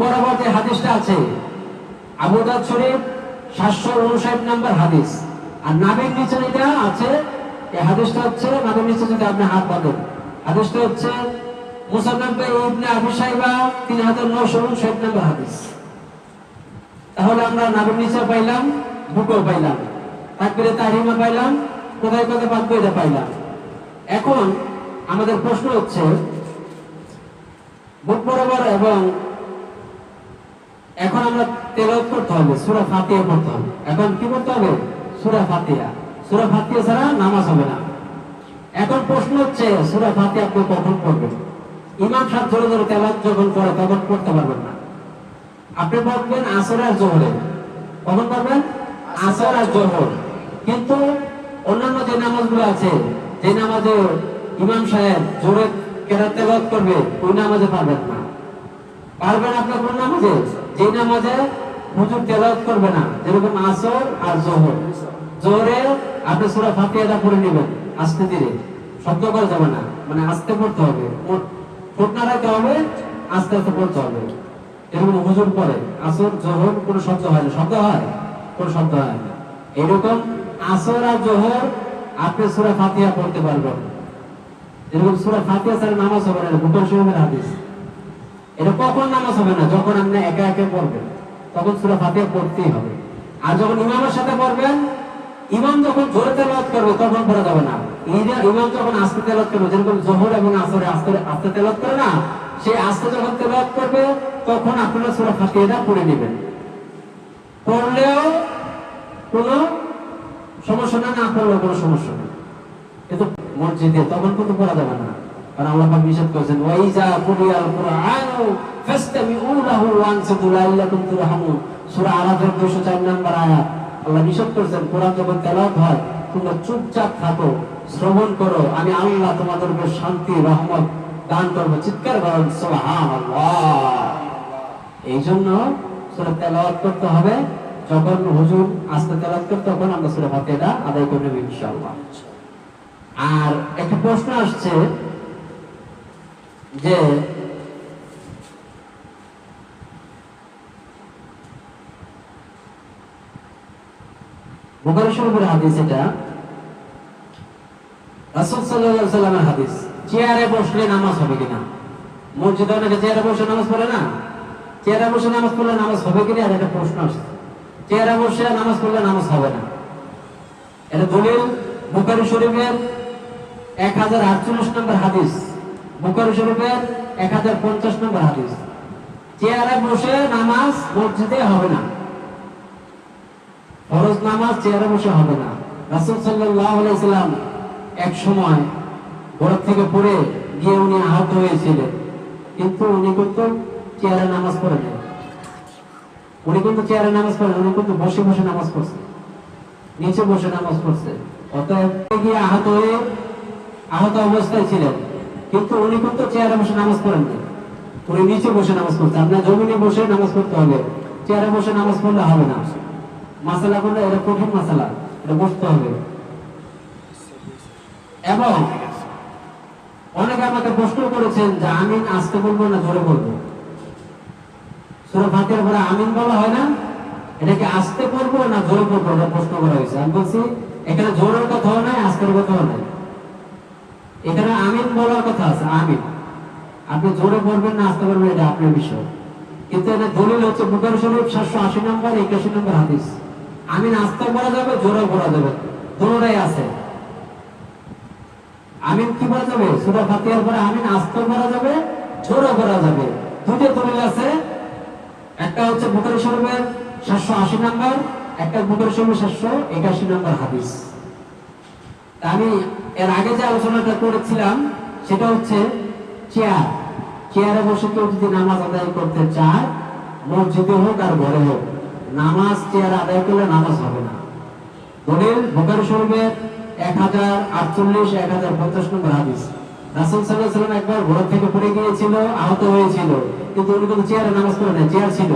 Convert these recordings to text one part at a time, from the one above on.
বরাবর হাদিসটা আছে। আবু সাতশো উনষাট হাদিস। আর নাবির নিচে আছে, এই হাদিসটা হচ্ছে নাবির নিচে যদি আপনি হাত পাবেন হাদিসটা হচ্ছে নিচে পাইলাম কোথায় কোথায় পাইলাম। এখন আমাদের প্রশ্ন হচ্ছে, বুক বরাবর এবং এখন আমরা তেলাওয়াত করতে হবে, সূরা ফাতিহা পড়তে হবে। এখন কি করতে হবে? সূরা ফাতিহা। সূরা ফাতিহা ছাড়া নামাজ হবে না। এখন প্রশ্ন হচ্ছে, সূরা ফাতিহা আপনি কখন পড়বেন? ইমাম সাহেব ধরে ধরে তেলাওয়াত যখন পড়ে তখন পড়তে পারবেন না। আপনি পড়বেন আসর আর জোহরে। কখন পড়বেন? আসর আর জোহর। কিন্তু অন্যান্য যে নামাজগুলো আছে, যে নামাজে ইমাম সাহেব জোরে কেরাত করবে, ওই নামাজে পারবেন না। পারবেন আপনার কোন নামাজে? যে নামাজে হুজুর তেলাওয়াত করবে না। যেরকম আসর আর জোহর। জোহরে আপনি সূরা ফাতিহাটা পড়ে নেবেন, আস্তে ধীরে। শব্দ করা যাবে না। মানে আস্তে পড়তে হবে। ঠোঁট নাড়াইতে হবে, আস্তে আস্তে পড়তে হবে। এরকম হুজুর পড়ে। আসর, জোহর, কোনো শব্দ হয় না। শব্দ হয়? কোনো শব্দ হয় না। এরকম আসর আর জোহর আপনি সূরা ফাতিহা পড়তে পারবেন। এরকম সূরা ফাতিহা ছাড়া নামাজ হবে না। বুখারী শরীফের হাদিস। এটা কখন নামাজ হবে না? যখন আপনি একা একা পড়বেন, তখন সূরা ফাতিহা পড়তেই হবে। আর যখন ইমামের সাথে পড়বেন, ইমাম যখন জোরে তেলাওয়াত করবে, তখন পড়া যাবে না। ইমাম যখন আস্তে তেলাওয়াত করবে, যেরকম জোহর এবং আসরে আস্তে আস্তে তেলাওয়াত করে না, সেই আস্তে যখন তেলাওয়াত করবে, তখন আপনারা সূরা ফাতিহাটা পড়ে নেবেন। পড়লেও কোনো সমস্যা না না পড়লেও কোনো সমস্যা নেই কিন্তু মসজিদে, তখন কিন্তু পড়া যাবে না। কারণ আল্লাহ পাক নিষেধ করেছেন ওয়াইজা কুরিয়াল কুরআনু ফাসতামিউ লাহু ওয়ানসিতু লাআল্লাকুম তুরহামুন। সূরা আরাফের 204 নম্বর আয়াত। আল্লাহ নিষেধ করেছেন, কোরআন যখন তেলাওয়াত হয়, তোমরা চুপচাপ থাকো, শ্রবণ করো, আমি আল্লাহ তোমাদের উপর শান্তি, রহমত দান করব। চিৎকার করেন, সুবহানাল্লাহ। এই জন্য সূরা তেলাওয়াত করতে হবে। যখন হুজুর আস্তে তেলাওয়াত করতে তখন আমরা সূরা ফাতিহা আদায় করে ইনশাআল্লাহ। আর একটা প্রশ্ন আসছে যে হাদিস এটা। সাল্লাল্লাহু আলাইহি হাদিস। চেয়ারে বসলে নামাজ হবে কিনা? মসজিদে অনেকে চেয়ারে বসে নামাজ পড়ে না? চেয়ারে বসে নামাজ পড়লে নামাজ হবে কিনা? আর একটা প্রশ্ন আসছে। চেয়ারে বসে নামাজ পড়লে নামাজ হবে না। এটা দলিল বুখারী শরীফের এক হাজার আটচল্লিশ নম্বর হাদিস। বুখারী শরীফের এক হাজার পঞ্চাশ নম্বর হাদিস। চেয়ারে বসে নামাজ মসজিদে হবে না। ফরজ নামাজ চেয়ারে বসে হবে না। রাসূল সাল্লাম এক সময় ঘর থেকে পড়ে গিয়ে উনি আহত হয়েছিলেন। কিন্তু উনি কিন্তু চেয়ারে নামাজ পড়ে নেন উনি কিন্তু চেয়ারে নামাজ পড়েন উনি কিন্তু বসে বসে নামাজ পড়ছে নিচে বসে নামাজ পড়ছে অতএব গিয়ে আহত হয়ে আহত অবস্থায় ছিলেন। কিন্তু উনি কিন্তু চেয়ারে বসে নামাজ পড়েন না। উনি নিচে বসে নামাজ পড়ছে আপনার জমিনে বসে নামাজ পড়তে হবে। চেয়ারে বসে নামাজ পড়লে হবে না। মাসালা করলে এটা কঠিন মাসালা। এটা বসতে হবে। এবং অনেকে আমাকে প্রশ্ন করেছেন যে আমিন আসতে বলব না জোরে বলব? সুরা ফাতিহার পরে আমিন বলা হয় না? এটাকে আসতে পড়ব না জোরে পড়ব প্রশ্ন করা হয়েছে। আমি বলছি, এখানে জোরের কথাও নাই আস্তের কথাও নাই। এখানে আমিন বলার কথা আছে, আমিন। আপনি জোরে পড়বেন না, আসতে পারবেন এটা আপনার বিষয়। কিন্তু এটা দলিল হচ্ছে বুখারী শরীফ সাতশো আশি নম্বর, একাশি নম্বর হাদিস। আমিন আসতে পড়া যাবে, জোরে পড়া যাবে। দুটোটাই আছে। আমিন কি পড়া যাবে? সূরা ফাতিহার পরে আমিন আসতে পড়া যাবে, জোরে পড়া যাবে। দুটো দলিল আছে। একটা হচ্ছে বুখারী শরীফের সাতশো আশি নম্বর, একটা বুখারী শরীফের সাতশো একাশি নম্বর হাদিস। আমি এর আগে যে আলোচনাটা করেছিলাম সেটা হচ্ছে চেয়ার। চেয়ারে বসে কেউ যদি নামাজ আদায় করতে চায় মসজিদে হোক আর ঘরে হোক নামাজ চেয়ার আদায় করলে নামাজ হবে না। দলিল বুখারী শরীফের এক হাজার আটচল্লিশ এক হাজার পঞ্চাশ নম্বর হাদিস। রাসুল সাল্লাহ সাল্লাম একবার ঘোড়া থেকে পড়ে গিয়েছিল আহত হয়েছিল কিন্তু উনি কিন্তু চেয়ারে নামাজ পড়ে না চেয়ার ছিল।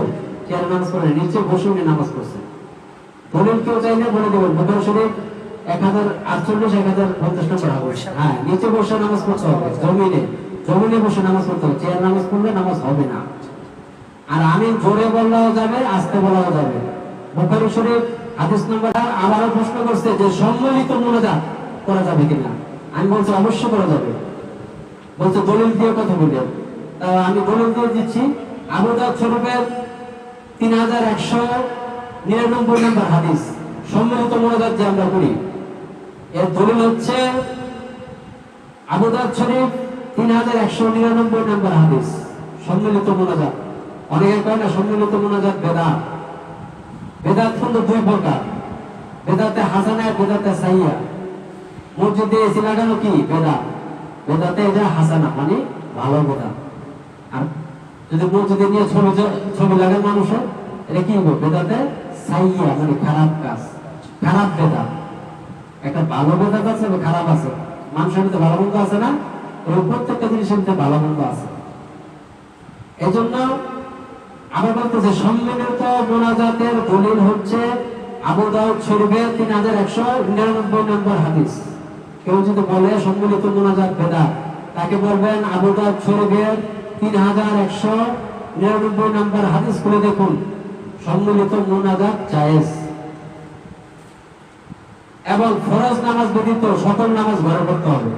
চেয়ারে নামাজ না, নিচে বসে উনি নামাজ পড়ছে দলিল কেউ চাইলে বলে দেবেন বুখারী শরীফ এক হাজার আটচল্লিশ এক হাজার পঞ্চাশ নম্বর হাদিস হ্যাঁ নিচে বসে নামাজ পড়তে হবে জমিনে। জমিনে বসে নামাজ পড়তে হবে চেয়ার নামাজ পড়লে নামাজ হবে না। আর আমি জোরে বললেও যাবে আস্তে বলাও যাবে। বুখারী শরীফ হাদিস নম্বর আবারও প্রশ্ন করছে যে সম্মিলিত মোনাজাত করা যাবে কিনা। আমি বলছি অবশ্যই করা যাবে। বলছে দলিল দিয়ে কথা বলি। আমি দলিল দিয়ে দিচ্ছি আবু দাউদ শরীফের তিন হাজার একশো নিরানব্বই নম্বর হাদিস সম্মিলিত মোনাজাত যে আমরা করি। এর দলিল হচ্ছে আবু দাউদ শরীফ তিন হাজার একশো নিরানব্বই নম্বর হাদিস। সম্মিলিত মোনাজাত। অনেকে কয় না, সম্মিলিত মোনাজাত বেদাত। বেদাত কিন্তু দুই প্রকার। বেদাতে হাসানা, বেদাতে সাইয়া। মসজিদে এসি লাগানো কি? বেদাত। বেদাতে এটা হাসানা মানে ভালো বেদাত। আর যদি মসজিদে নিয়ে ছবি ছবি লাগে মানুষের, এটা কি বেদাতে সাইয়া মানে খারাপ কাজ। খারাপ বেদাত। একটা ভালো বেদাত আছে এবং খারাপ আছে। মানুষের মধ্যে ভালো মন্দ আছে না? এবং প্রত্যেকটা জিনিসের মধ্যে ভালো মন্দ আছে। এজন্য আবার বলতেছে, সম্মিলিত মোনাজাতের দলিল হচ্ছে আবু দাউদ শরীফের তিন হাজার একশো নিরানব্বই নম্বর হাদিস। কেউ যদি বলে সম্মিলিত মোনাজাত বেদা তাকে বলবেন আবু দাউদ শরীফের তিন হাজার একশো নিরানব্বই নম্বর হাদিস খুলে দেখুন। সম্মিলিত মোনাজাত জায়েজ। এবং ফরজ নামাজ ব্যতীত সকল নামাজ ঘরে পড়তে হবে।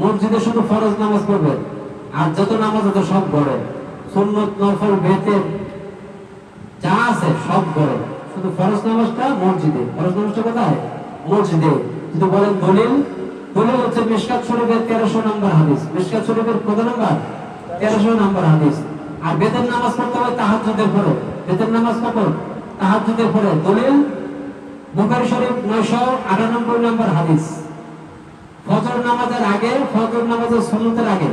মসজিদে শুধু ফরজ নামাজ পড়বে, আর যত নামাজ আছে সব ঘরে। সুন্নত, নফল, বেতের যা আছে সব ঘরে। শুধু ফরজ নামাজটা মসজিদে। ফরজ নামাজটা কোথায়? মসজিদে। যদি বলেন দলিল দলিল হচ্ছে মিশকাত শরীফের তেরোশো নম্বর হাদিস। মিশকাত শরীফের কত নম্বর? তেরোশো নম্বর হাদিস। আর বেতের নামাজ পড়তে হবে তাহাজ্জুদের পরে। বেতের নামাজ কখন? তাহাজ্জুদের পরে। দলিল বুখারী শরীফ নয়শো আটানব্বই নম্বর হাদিস। ফজর নামাজের আগে ফজর নামাজের সুন্নতের আগে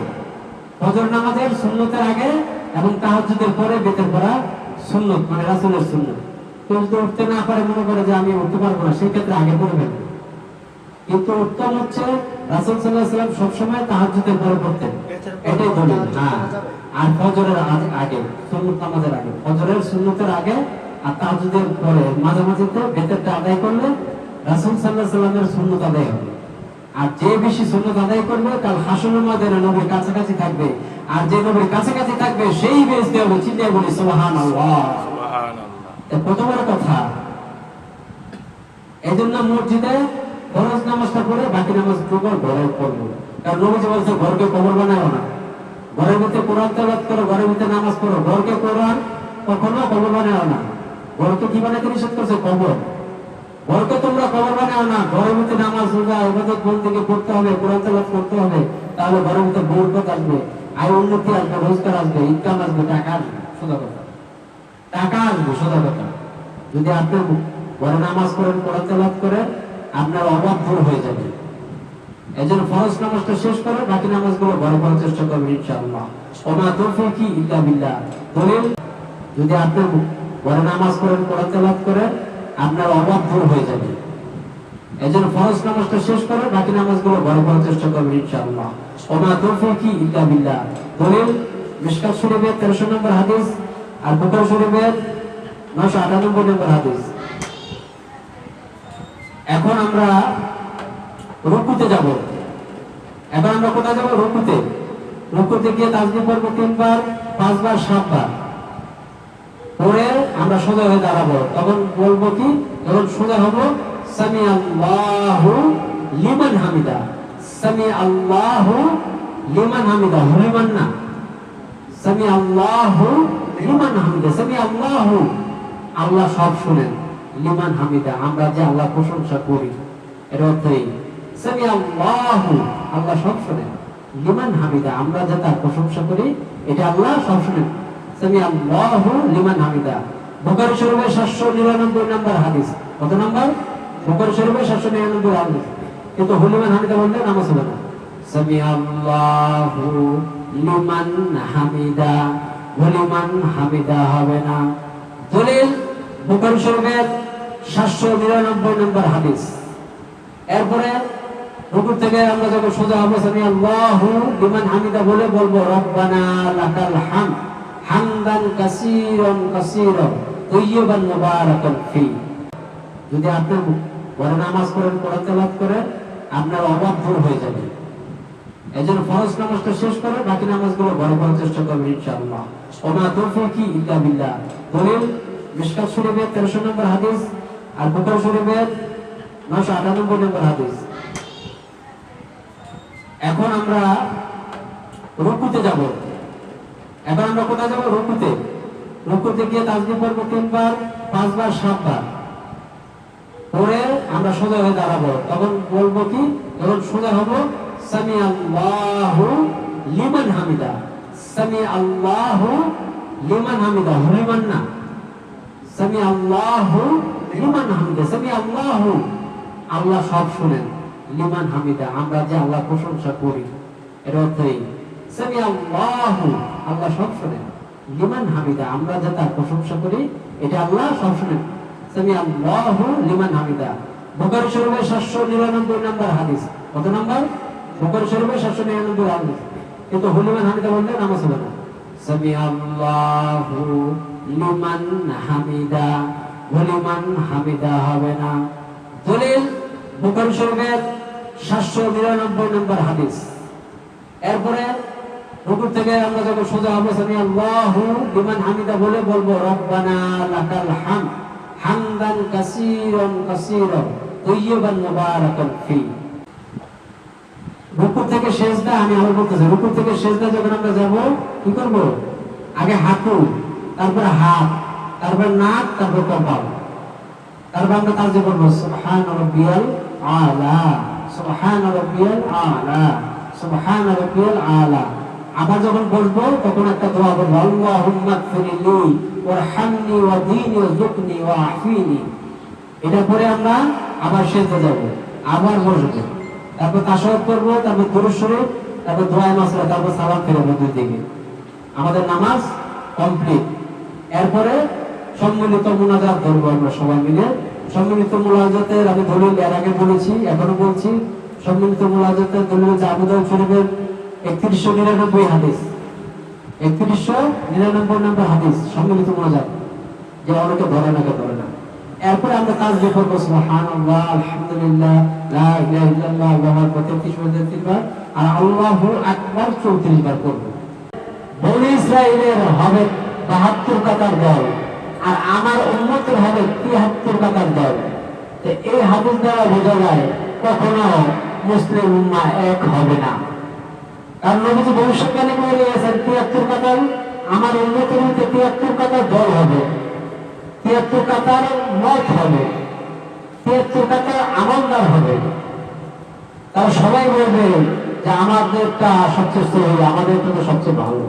ফজর নামাজের সুন্নতের আগে এবং তাহাজ্জুদের পরে বেতের পড়া সুন্নত মানে রাসূলের সুন্নত। কেউ যদি উঠতে না পারে মনে করে যে আমি উঠতে পারব না সেই ক্ষেত্রে আগে পড়বেন। কিন্তু উত্তম হচ্ছে রাসূল সাল্লাম সবসময় তাহাজ্জুদের পরে পড়তেন। এটাই দলিল। হ্যাঁ। আর ফজরের আগে- আগে সুন্নত নামাজের আগে ফজরের সুন্নতের আগে আর তাহাজ্জুদের পরে মাঝামাঝিতে বেতেরটা আদায় করলে রাসূল আলাইহি সাল্লামের সুন্নত আদায় হবে। আর যে বেশি সুন্নত আদায় করবে কাল হাসনের ময়দানে নবীর কাছাকাছি থাকবে। আর যে নবীর কাছাকাছি থাকবে সেই বেশ বলি এ কত বড় কথা। এই জন্য মসজিদে ফরজ নামাজটা পড়ে বাকি নামাজ ঘরে পড়ব। কারণ নবীজি বলছে ঘরকে কবর বানাও না। ঘরের ভিতরে কোরআন তেলাওয়াত করো ঘরের ভিতরে নামাজ পড়ো। ঘরকে কোরআন কখনো কবর বানাও না। ঘরকে কি বানাইতে নিষেধ করছে? কবর। ঘরকে তোমরা কবর বানাও না। ঘরের ভিতরে নামাজ, রোজা, ইবাদত বন্দেগী করতে হবে, কোরআন তেলাওয়াত করতে হবে, তাহলে ঘরের মধ্যে বরকত আসবে আয় উন্নতি আসবে, রোজগার আসবে ইনকাম আসবে, টাকা আসবে, সোজা কথা। টাকা আসবে, সোজা কথা। যদি আপনি ঘরে নামাজ করেন কোরআন তেলাওয়াত করেন, আপনার অভাব দূর হয়ে যাবে। এই জন্য ফরজ নামাজটা শেষ করে বাকি নামাজগুলো ঘরে পড়ার চেষ্টা করবেন ইনশাআল্লাহ। ওমা তৌফিকি ইল্লা বিল্লাহ। যদি আপনি ঘরে নামাজ করেন কোরআন করেন আপনার অভাব দূর হয়ে যাবে। এই ফরজ নামাজটা শেষ করে বাকি নামাজগুলো ঘরে পড়ার চেষ্টা করবেন, ইনশাআল্লাহ। ওমা তৌফিকি ইল্লা বিল্লাহ। দলিল মিশকাত শরীফের 1300 নম্বর হাদিস আর বুখারী শরীফের 998 নম্বর হাদিস। এখন আমরা রুকুতে যাব। এখন আমরা কোথায় যাব? রুকুতে। রুকুতে গিয়ে তাজবি পড়ব তিনবার, পাঁচবার, সাতবার। পরে আমরা সোজা হয়ে দাঁড়াবো। তখন বলব কি? যখন সোজা হব সামি আল্লাহু লিমান হামিদা। সামি আল্লাহু লিমান হামিদা। হলিমান না। সামি আল্লাহু লিমান হামিদা। সামি আল্লাহু আল্লাহ সব শুনেন। লিমান হামিদা। আমরা যে আল্লাহ প্রশংসা করি। এর অর্থ এই। সামি আল্লাহু আল্লাহ সব শুনেন। লিমান হামিদা। আমরা যে তার প্রশংসা করি, এটা আল্লাহ সব শুনেন। সামি আল্লাহু লিমান হামিদা। বুখারী শরীফের 799 নম্বর হাদিস। কত নম্বর? বুখারী শরীফের 799 হাদিস। কিন্তু হলিমান হামিদা বললে নামাজ হবে না। সামি আল্লাহু লিমান হামিদা। হলিমান হামিদা হবে না। দলিল বুখারী শরীফের 799 নম্বর হাদিস। এরপরে রুকুর থেকে আমরা যখন সোজা হব সামি হামিদা বলে বলব, রব্বানা হামদান কাসীরান কাসীরান তাইয়িবান মুবারাকান ফি। যদি আপনি ঘরে নামাজ পড়েন কোরআন তেলাওয়াত করেন, আপনার অভাব দূর হয়ে যাবে। এই জন্য ফরজ নামাজটা শেষ করে বাকি নামাজগুলো ঘরে পড়ার চেষ্টা করবে ইনশাআল্লাহ। ওমা তৌফিকি ইল্লা বিল্লাহ। দলিল মিশকাত শরীফের 1300 নম্বর হাদিস আর বুখারী শরীফের 998 নম্বর হাদিস। এখন আমরা রুকুতে যাব। আমরা কোথায় যাব? রুকুতে। রুকুতে গিয়ে পড়ব তিনবার, পাঁচবার, সাতবার। পরে আমরা সোজা হয়ে দাঁড়াবো। তখন বলব কি? যখন সোজা হব সামি আল্লাহু লিমান হামিদা। সামি লিমান হামিদা। লিমান না। সামি লিমান হামিদা। সামি আল্লাহু সব শুনেন। লিমান হামিদা। আমরা যে আল্লাহ প্রশংসা করি। এর অর্থ এই। সামি আল্লাহ সব শুনেন লিমান হামিদা, আমরা যে তার প্রশংসা করি, এটা আল্লাহ সব শুনেন লিমান হামিদা। শরীফের 799 নম্বর হাদিস। কত 799 হাদিস। কিন্তু হুলিমান হামিদা বললে না। সামি আল্লাহু লিমান হামিদা। হুলিমান হামিদা হবে না। দলিল বুখারী শরীফের 799 নম্বর হাদিস। এরপরে রুকুর থেকে আমরা যখন সোজা হব, সামি আল্লাহু লিমান হামিদা বলে বলব, রব্বানা লাকাল হামদ হামদান কাসীরান কাসীরান তাইয়িবান মুবারাকান ফি। রুকু থেকে সেজদা, আমি আবার বলতেছি রুকু থেকে সেজদা যখন আমরা যাব, কি করব? আগে হাঁটু, তারপর হাত, তারপর নাক, তারপর কপাল তারপর আমরা তাজি করব সুবহান রাব্বিয়াল আলা, সুবহান রাব্বিয়াল আলা, সুবহান আলা। আবার যখন বসবো, তখন একটা দোয়া করব, আল্লাহুম্মা গফিরলি ওয়ারহামনি ওয়াদিনি ওয়াজুকনি ওয়াআফিনি। এটা পরে আমরা আবার সেজদা যাব, আবার বসবো। তারপর তাশাহুদ করব, তারপর দুরূদ শরীফ, তারপর দোয়া মাসলা তারপর সালাম ফিরাবো দুই দিকে। আমাদের নামাজ কমপ্লিট। এরপরে সম্মিলিত মোনাজাত ধরবো আমরা সবাই মিলে। সম্মিলিত মোনাজাতের আমি দলিল এর আগে বলেছি, এখনও বলছি। সম্মিলিত মোনাজাতের দলিল হচ্ছে আবু দাউদ শরীফের একত্রিশশো নিরানব্বই হাদিস। একত্রিশশো নিরানব্বই নম্বর হাদিস, সম্মিলিত যে অনেকে ধরে না ধরে না। এরপরে আমরা তাসবিহ করব আলহামদুলিল্লাহ, লা ইল্লাল্লাহ, আল্লাহু আকবার 33 বার 33 বার, আর আল্লাহু আকবার 34 বার হবে 72 কাতার দল, আর আমার হবে 73 কাতার দল। তো এই হাদিস দ্বারা বোঝা যায়, কখনো মুসলিম উম্মাহ এক হবে না। কারণ নবীজি ভবিষ্যৎবাণী করে গেছেন 73 কাতার, আমার উম্মতের মধ্যে 73 কাতার দল হবে। তিয়াত্তর কাতার মত হবে। তিয়াত্তর কাতার আমলদার হবে। তারা সবাই বলবে যে আমাদেরটা সবচেয়ে সহি আমাদেরটা তো সবচেয়ে ভালো।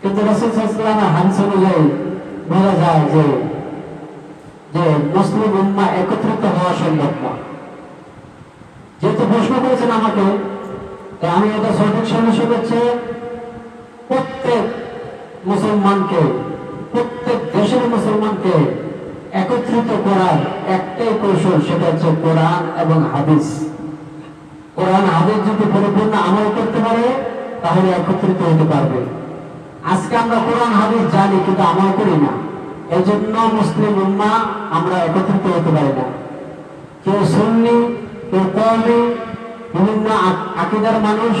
কিন্তু রসুল ইসলামের হাদিস অনুযায়ী বোঝা যায় যে যে মুসলিম উম্মা একত্রিত হওয়া সম্ভব না। যেহেতু প্রশ্ন করেছেন আমাকে আমি এটা সঠিক সলিউশন হচ্ছে প্রত্যেক মুসলমানকে, প্রত্যেক দেশের মুসলমানকে একত্রিত করার একটাই কৌশল, সেটা হচ্ছে কোরআন এবং হাদিস। কোরআন হাদিস যদি পরিপূর্ণ আমল করতে পারে, তাহলে একত্রিত হতে পারবে। আজকে আমরা কোরআন হাদিস জানি, কিন্তু আমল করি না। এই জন্য মুসলিম উম্মা আমরা একত্রিত হতে পারি না। কেউ সুন্নি, কেউ কওমি বিভিন্ন আকিদার মানুষ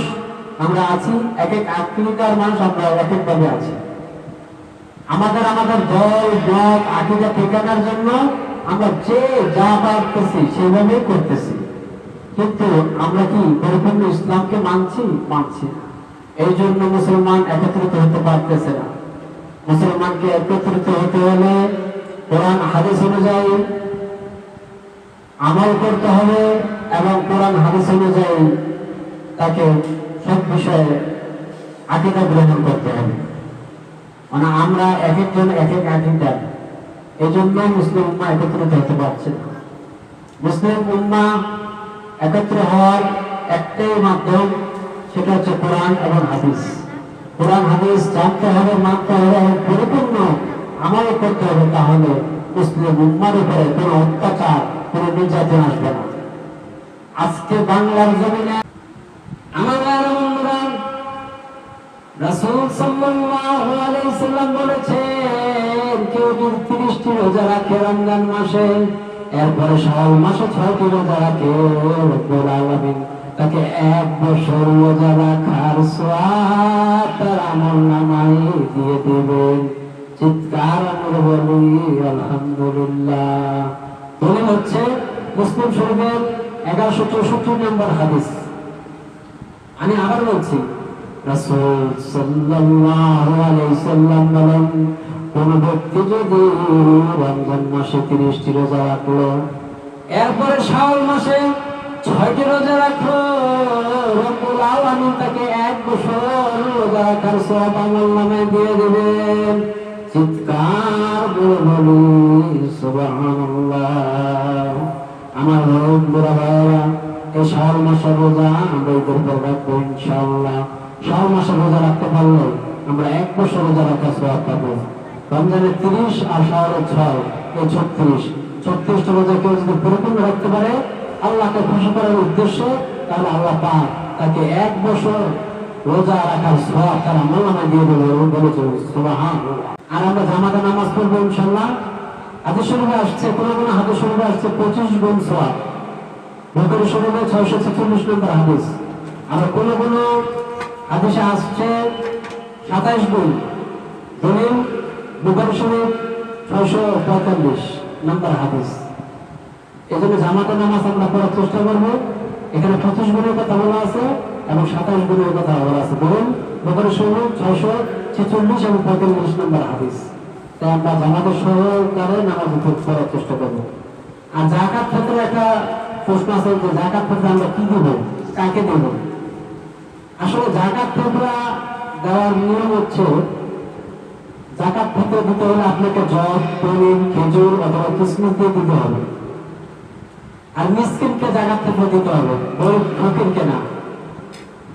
আমরা আছি এক এক আকিদার মানুষ আমরা এক একভাবে আছি। আমাদের আমাদের দল, মত, আকিদা ঠিকানার জন্য আমরা যে যা পারতেছি সেভাবেই করতেছি। কিন্তু আমরা কি পরিপূর্ণ ইসলামকে মানছি? মানছি না। এই জন্য মুসলমান একত্রিত হতে পারতেছে না। মুসলমানকে একত্রিত হতে হলে কোরআন, হাদিস অনুযায়ী আমল করতে হবে এবং কোরআন হাদিস অনুযায়ী তাকে সব বিষয়ে আকিদা গ্রহণ করতে হবে। মানে আমরা এক একজন এক এক আকিদা। এই জন্য মুসলিম উম্মা একত্রিত হতে পারছে মুসলিম উম্মা একত্র হওয়ার একটাই মাধ্যম সেটা হচ্ছে কোরআন এবং হাদিস। কোরআন, হাদিস জানতে হবে, মানতে হবে এবং পরিপূর্ণ আমল করতে হবে, তাহলে মুসলিম উম্মার উপরে কোনো অত্যাচার আসবে না। আজকে বাংলার জমিনে আমার সাল্লাল্লাহু আলাইহি সাল্লাম বলেছেন, কেউ যদি 30টি রোজা রাখে রমজান মাসে, এরপরে মাসে 6টি রোজা রাখে, রব্বুল আলামিন তাকে এক বছর রোজা রাখার সোয়াব তার আমল নামাই দিয়ে দেবেন। চিৎকার আমরা বলি আলহামদুলিল্লাহ। বলে হচ্ছে মুসলিম শরীফের এগারোশো চৌষট্টি নম্বর হাদিস। আমি আবার বলছি কোন ব্যক্তি যদি রমজান মাসে 30টি রোজা রাখল, এরপরে শাওয়াল মাসে 6টি রোজা রাখল, রব্বুল তাকে এক বছর রোজা রাখার আমলনামায় দিয়ে দিবেন চিৎকার করে বলি আমার পরিপূর্ণ রাখতে পারে, আল্লাহকে খুশি করার উদ্দেশ্যে, তাহলে আল্লাহ তাকে এক বছর রোজা রাখার সওয়াব তার আমল দিয়ে দেবে বলেছে আর আমরা জামাতে নামাজ পড়ব, ইনশাআল্লাহ। হাদিস শরীফে আসছে কোন কোন শরীফে আসছে পঁচিশ গুণ সোয়াব। ছেচল্লিশ নম্বর হাদিস। আসছে সাতাইশ গুণ। দলিল ছয়শো পঁয়তাল্লিশ নম্বর হাদিস। নামাজ আমরা এখানে পঁচিশ গুণের কথা বলা আছে এবং সাতাইশ গুণের কথা বলা আছে। বলুন, বুখারী শরীফ ছয়শো ছেচল্লিশ এবং পঁয়তাল্লিশ নম্বর হাদিস। তাই আমরা সহকারে নামাজ চেষ্টা করব। আর জাকাত ক্ষেত্রে একটা প্রশ্ন আছে যে জাকাত ক্ষেত্রে আমরা কি দেবো? কাকে দেবো? আসলে জাকাত ক্ষেত্রে দেওয়ার নিয়ম হচ্ছে, জাকাত ক্ষেত্রে দিতে হলে আপনাকে জব, পনির, খেজুর অথবা কিসমিস দিয়ে দিতে হবে। আর মিসকিনকে জাকাত ক্ষেত্রে দিতে হবে বই ফকিরকে না।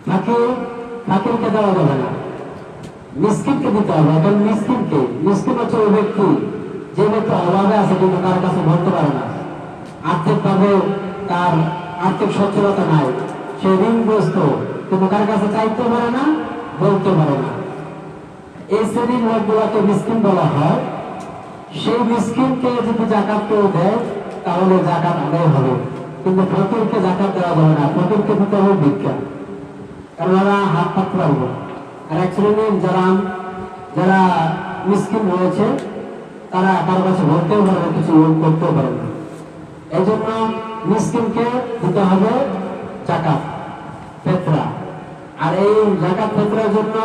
ফাকির ফাকিরকে দেওয়া যাবে না। মিসকিনকে দিতে হবে, এখন মিসকিনকে, মিসকিন হচ্ছে ওই ব্যক্তি, যে ব্যক্তি অভাবে আছে কিন্তু তার কাছে বলতে পারে না। আর্থিকভাবে তার আর্থিক সচ্ছলতা নাই। সে ঋণগ্রস্ত, কিন্তু কার কাছে চাইতে পারে না বলতে পারে না। এই শ্রেণির লোকগুলোকে মিসকিন বলা হয়। সেই মিসকিনকে যদি জাকাত কেউ দেয়, তাহলে জাকাত আদায় হবে। কিন্তু ফকিরকে জাকাত দেওয়া যাবে না। ফকিরকে দিতে হবে ভিক্ষা। কারণ ওরা হাত পাততে পারবে আর এক শ্রেণির যারা যারা মিসকিন রয়েছে, তারা কারও কাছে বলতেও পারে কিছু করতেও পারে না। এই জন্য মিসকিনকে দিতে হবে জাকাত, ফেতরা। আর এই জাকাত, ফেতরার জন্য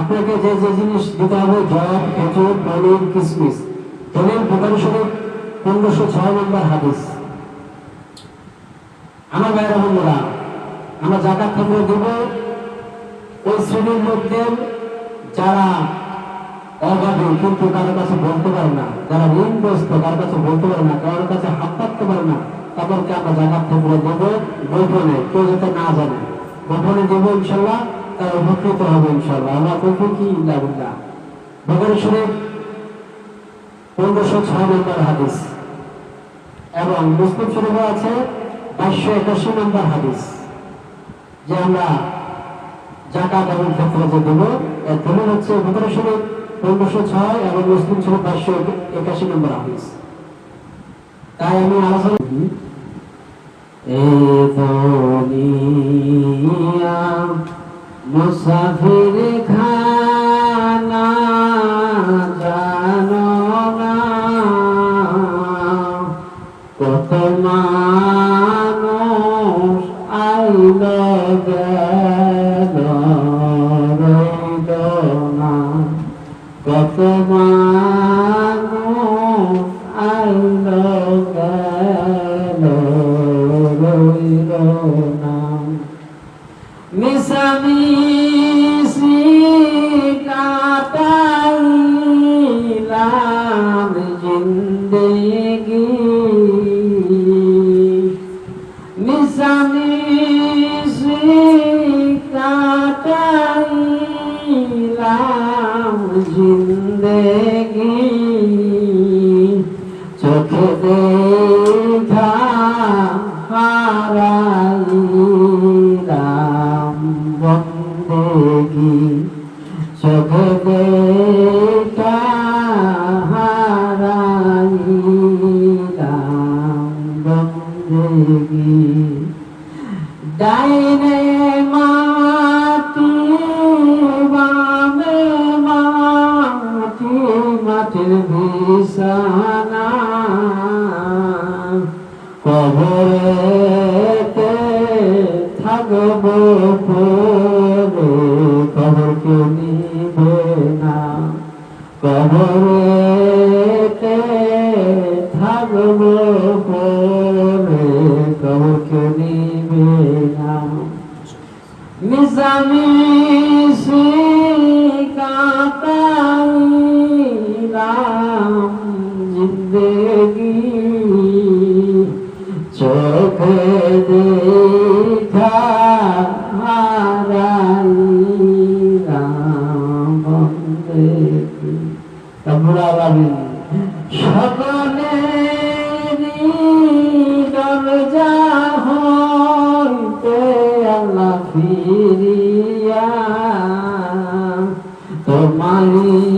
আপনাকে যে যে জিনিস দিতে হবে, জব, খেজুর পনির কিসমিস। দলিল বুখারী শরীফ পনেরোশো ছয় নম্বর হাদিস। আমার ভাইরা বন্ধুরা, আমরা জাকাত, ফেতরা দেব ওই শ্রেণির লোকদের যারা অভাবে কিন্তু কারোর কাছে বলতে পারে না, যারা ঋণগ্রস্ত কারোর কাছে বলতে পারে না কারোর কাছে হাত পাততে পারে না। তাদেরকে আমরা জাকাত থেকে দেবো গোপনে, কেউ যাতে না জানে। গোপনে দেবো ইনশাল্লাহ তারা উপকৃত হবে ইনশাল্লাহ আমরা কইফি কি ইল্লাবিল্লাহ বগর শরীফ পনেরোশো ছয় নম্বর হাদিস এবং মুসলিম শরীফে আছে বাইশশো একাশি নম্বর হাদিস। যে আমরা জাকাত এবং ফেতরা যে দেবো, এর দলিল হচ্ছে বুখারী শরীফ পনেরোশো ছয় এবং মুসলিম শরীফ পাঁচশো একাশি নম্বর হাদিস। তাই আমি আলোচনা এ দুনিয়া মুসাফির জিন্দেগি চোখে দেখা চোখে কবরেতে থাকব পরে কবর কে নিবে না। মিশামিশি সকলেরই দরজা হইতে আল্লাহ ফিরিয়া তোমারি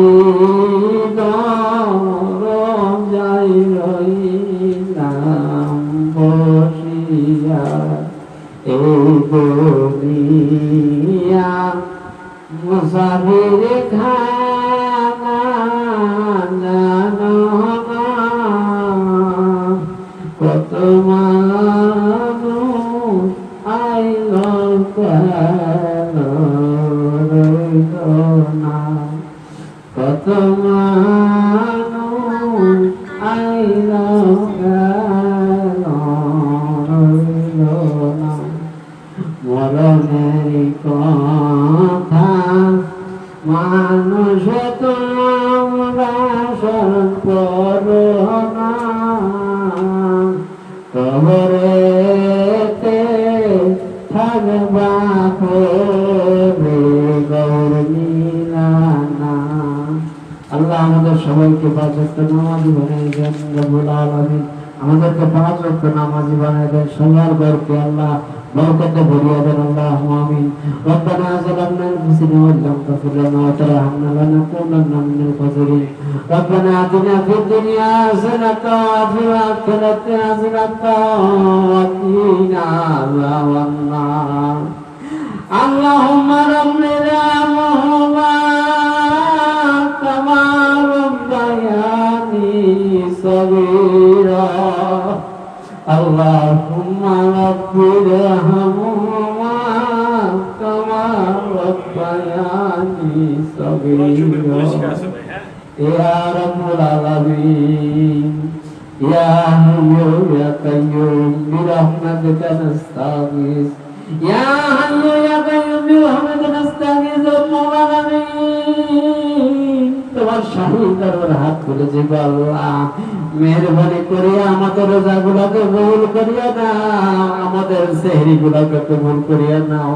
Oh. মানুষ তোমরা করো না। কবরেতে থাকবা আল্লাহ আমাদের সবাইকে পাঁচ ওয়াক্ত নামাজি বানিয়ে দেন, রব্বুল আলামিন। আমাদেরকে পাঁচ ওয়াক্ত নামাজি বানিয়ে দেন সবার ঘরকে আল্লাহ موقف بني آدم اللهم آمين ربنا ظلمنا أنفسنا وإن لم تغفر لنا وترحمنا لنكونن من الخاسرين ربنا آتنا في الدنيا حسنة وفي الآخرة حسنة وقنا عذاب النار اللهم ربنا গুলাকে কবুল করিয়া নাও আমাদের সেহরি গুলাকে কবুল করিয়া নাও